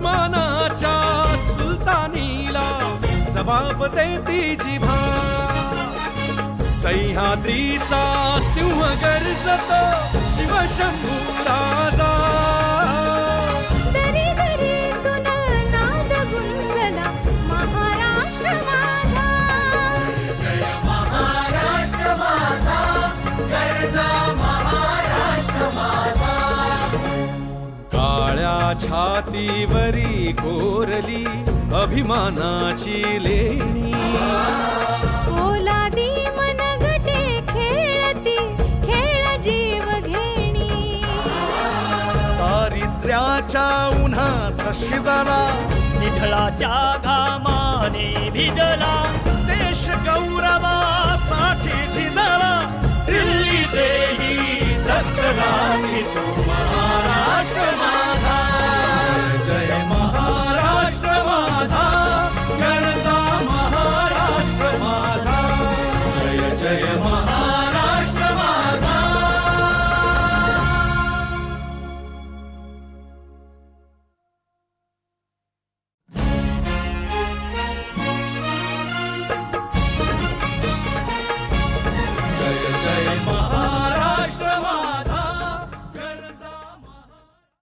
उस्मानाच्या सुलतानीला जबाब देती जिभा सह्याद्रीचा सिंह गरजत शिवशंभू. छातीवरी कोरली अभिमानाची लेणी. ओलादी मनगटे खेळती खेळ जीव घेणी. दारिद्र्याच्या उन्हात शिजला निधळाच्या घामाने भिजला देश गौरवासाठी झिजला दिल्लीचे ही दत्त नाही तो महाराष्ट्र माझा జయ మహా